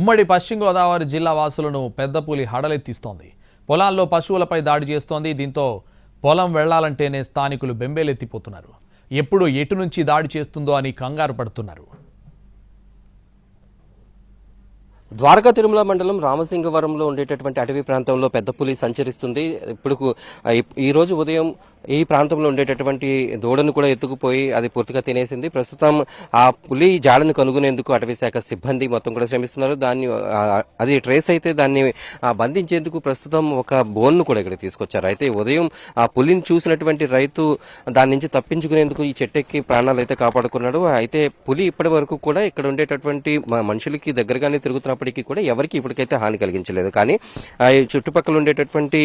ఉమ్మడి పశ్చిమ గోదావరి జిల్లా వాసులను పెద్దపులి హడలెత్తిస్తోంది. పొలాల్లో పశువులపై దాడి చేస్తోంది. దీంతో పొలం వెళ్ళాలంటేనే స్థానికులు బెంబేలెత్తిపోతున్నారు. ఎప్పుడు ఎటు నుంచి దాడి చేస్తుందో అని కంగారు పడుతున్నారు. ద్వారకా తిరుమల మండలం రామసింగవరంలో ఉండేటటువంటి అటవీ ప్రాంతంలో పెద్ద పులి సంచరిస్తుంది. ఇప్పుడు ఈ రోజు ఉదయం ఈ ప్రాంతంలో ఉండేటటువంటి దూడను కూడా ఎత్తుకుపోయి అది పూర్తిగా తినేసింది. ప్రస్తుతం ఆ పులి జాడను కనుగొనేందుకు అటవీ శాఖ సిబ్బంది మొత్తం కూడా శ్రమిస్తున్నారు. దాన్ని అది ట్రేస్ అయితే దాన్ని బంధించేందుకు ప్రస్తుతం ఒక బోన్ను కూడా ఇక్కడ తీసుకొచ్చారు. అయితే ఉదయం ఆ పులిని చూసినటువంటి రైతు దాని నుంచి తప్పించుకునేందుకు ఈ చెట్టెక్కి ప్రాణాలు అయితే కాపాడుకున్నాడు. అయితే పులి ఇప్పటి వరకు కూడా ఇక్కడ ఉండేటటువంటి మనుషులకి దగ్గరగానే తిరుగుతున్నప్పటికీ కూడా ఎవరికి ఇప్పటికైతే హాని కలిగించలేదు. కానీ ఆ, ఈ చుట్టుపక్కల ఉండేటటువంటి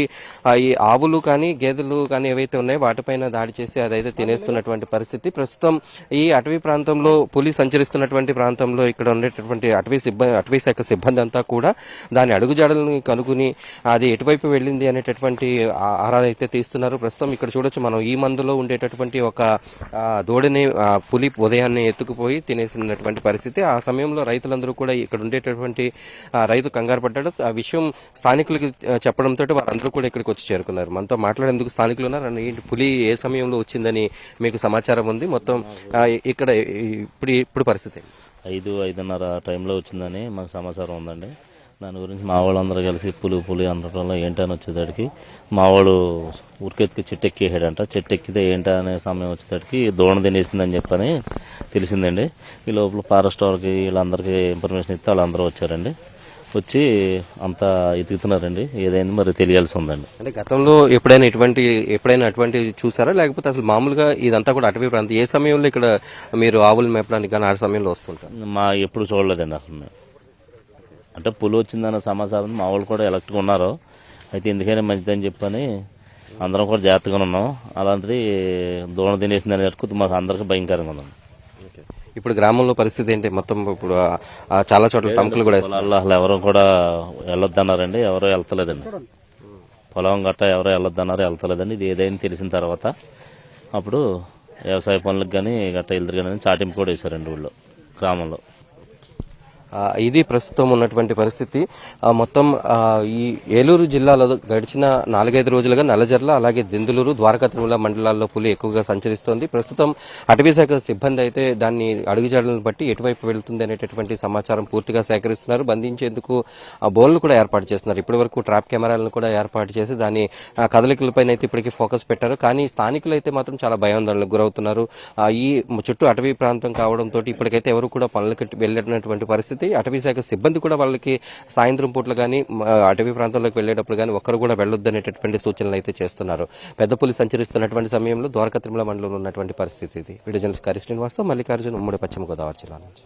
ఈ ఆవులు కానీ గేదెలు కానీ ఏవైతే ఉన్నాయి. వాటిపైన దాడి చేసి అదైతే తినేస్తున్నటువంటి పరిస్థితి. ప్రస్తుతం ఈ అటవీ ప్రాంతంలో పులి సంచరిస్తున్నటువంటి ప్రాంతంలో ఇక్కడ ఉండేటటువంటి అటవీ సిబ్బంది అటవీ శాఖ సిబ్బంది అంతా కూడా దాని అడుగుజాడలను కనుగొని అది ఎటువైపు వెళ్ళింది అనేటటువంటి ఆ- ఆరాధన అయితే తీస్తున్నారు. ప్రస్తుతం ఇక్కడ చూడొచ్చు మనం ఈ మందులో ఉండేటటువంటి ఒక దూడని పులి ఉదయాన్నే ఎత్తుకుపోయి తినేసినటువంటి పరిస్థితి. ఆ సమయంలో రైతులందరూ కూడా ఇక్కడ ఉండేటటువంటి రైతు కంగారు పడ్డాడు. ఆ విషయం స్థానికులకి చెప్పడంతో వారందరూ కూడా ఇక్కడికి వచ్చి చేరుకున్నారు. మనతో మాట్లాడేందుకు స్థానికులు ఉన్నారు. అన్న, పులి ఏ సమయంలో వచ్చిందని మీకు సమాచారం ఉంది? మొత్తం ఇక్కడ ఇప్పుడు ఇప్పుడు పరిస్థితి ఐదు ఐదున్నర టైంలో వచ్చిందని మాకు సమాచారం ఉందండి. దాని గురించి మా వాళ్ళందరూ కలిసి పులి పులి అనడంలో ఏంటని వచ్చేసరికి మా వాడు ఉరికెత్తికి చెట్టు ఎక్కేసాడంట చెట్టు ఎక్కితే ఏంటా అనే సమయం వచ్చేసరికి దోణ తినేసిందని చెప్పని తెలిసిందండి. ఈ లోపల ఫారెస్ట్ వాళ్ళకి వీళ్ళందరికీ ఇన్ఫర్మేషన్ ఇస్తే వాళ్ళందరూ వచ్చారండి. వచ్చి అంతా ఎతుకుతున్నారండి ఏదైంది మరి తెలియాల్సి ఉందండి. అంటే గతంలో ఎప్పుడైనా ఇటువంటి ఎప్పుడైనా అటువంటి చూసారా? లేకపోతే అసలు మామూలుగా ఇదంతా కూడా అటవీ ప్రాంతం ఏ సమయంలో ఇక్కడ మీరు ఆవులు మేపడానికి కానీ ఆ సమయంలో వస్తుంటారు? మా ఎప్పుడు చూడలేదండి అసలు. అంటే పులి వచ్చిందన్న సమాచారం మా వాళ్ళు కూడా ఎలక్ట్గా ఉన్నారు. అయితే ఎందుకైనా మంచిదని చెప్పని అందరం కూడా జాగ్రత్తగా ఉన్నాం. అలాంటిది దూడ తినేసింది అనేది మాకు అందరికీ భయంకరంగా ఉందండి. ఇప్పుడు గ్రామంలో పరిస్థితి ఏంటి? మొత్తం ఇప్పుడు చాలా చోట్ల టంకులు కూడా అసలు ఎవరు కూడా వెళ్ళొద్దన్నారండి ఎవరో వెళ్తలేదండి. పొలం గట్ట ఎవరో వెళ్ళొద్దన్నారు వెళ్తలేదండి. ఇది ఏదైనా తెలిసిన తర్వాత అప్పుడు వ్యవసాయ పనులకు కానీ గట్ట వెళ్తారు కానీ చాటింపు కూడా వేశారండి ఊళ్ళో గ్రామంలో. ఇది ప్రస్తుతం ఉన్నటువంటి పరిస్థితి. మొత్తం ఈ ఏలూరు జిల్లాలో గడిచిన నాలుగైదు రోజులుగా నల్లజర్ల అలాగే దెందులూరు ద్వారకా తిరుమల మండలాల్లో పులి ఎక్కువగా సంచరిస్తోంది. ప్రస్తుతం అటవీశాఖ సిబ్బంది అయితే దాన్ని అడుగుజాడలను బట్టి ఎటువైపు వెళుతుంది అనేటటువంటి సమాచారం పూర్తిగా సేకరిస్తున్నారు. బంధించేందుకు ఆ బోన్లు కూడా ఏర్పాటు చేస్తున్నారు. ఇప్పటి వరకు ట్రాప్ కెమెరాలను కూడా ఏర్పాటు చేసి దాని కదలికలపైన అయితే ఇప్పటికీ ఫోకస్ పెట్టారు. కానీ స్థానికులు అయితే మాత్రం చాలా భయాందోళనకు గురవుతున్నారు. ఈ చుట్టూ అటవీ ప్రాంతం కావడంతో ఇప్పటికైతే ఎవరు కూడా పనులకి వెళ్ళినటువంటి పరిస్థితి అటవీ శాఖ సిబ్బంది కూడా వాళ్ళకి సాయంత్రం పూటలు కానీ అటవీ ప్రాంతాల్లోకి వెళ్ళేటప్పుడు కానీ ఒక్కరు కూడా వెళ్ళొద్దనేటటువంటి సూచనలు అయితే చేస్తున్నారు. పెద్ద పులి సంచరిస్తున్నటువంటి సమయంలో ద్వారకా తిరుమల మండలంలో ఉన్నటువంటి పరిస్థితి ఇది. వీడియో జర్నలిస్ట్ కరి శ్రీనివాస్తో మల్లికార్జున్ ఉమ్మడి పశ్చిమ గోదావరి జిల్లా నుంచి.